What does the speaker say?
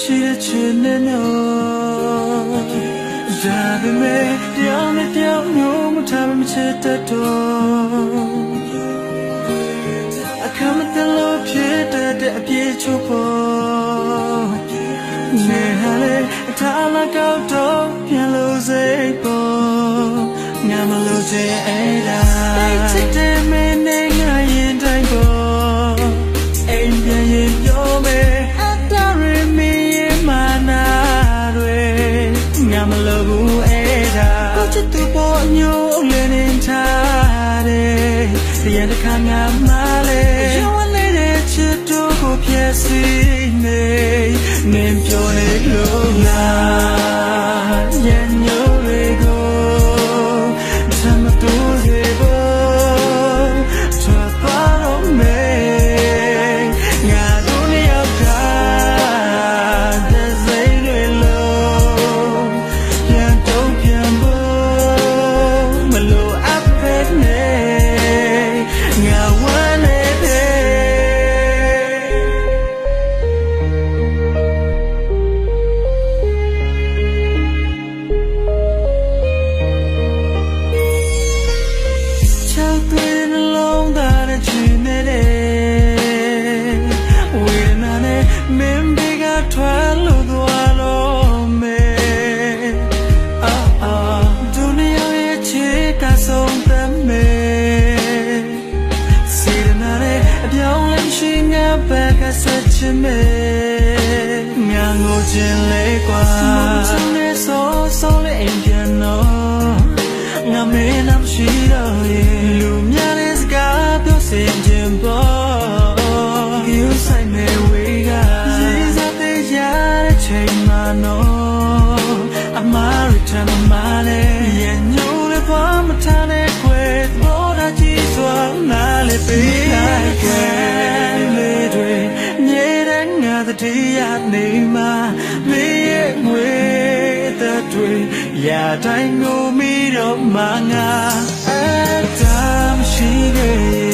ရှိတဲ့ချင်နဲ့နော်ဒါပေမဲ့တရားနဲ့တရားမျိုးမထားမချစ်တတ်တော့အခမ်းမတလို့ဖြစ်တတ်တဲ့အပြည့်ချုပ်ပေါ်နေဟလေအထာလာကောက်တော့ လို့ဘူးအဲ့ဒါကိုချစ်သူပေါ်ညို့လည်းနေထားတယ်တရားတစ်ခါငါမလေးရော အပြောင်းလဲရှိငါဘက်ကဆက်ချင်မယ်ငါငိုချင်လေကွာမချင်နဲ့ဆိုဆိုလေးအိမ်ပြန်တော့ငါမင်းနမ်းရှိတော့ရဲ့လူများတဲ့စကားပြောစင်ခြင်းပေါ်ယူဆိုင်မဲ့ဝေးကရေးစားတဲ့ရတဲ့ချိန်မှနော်အမားရထမမလေးရဲ့ညိုးလည်းဘာမထားတဲ့ခွေပေါ်တာကြီးစွာနားလည်းပေး ရာတိုင်းကိုမိတော့မှငါအဲ့ဒါမရှိခဲ့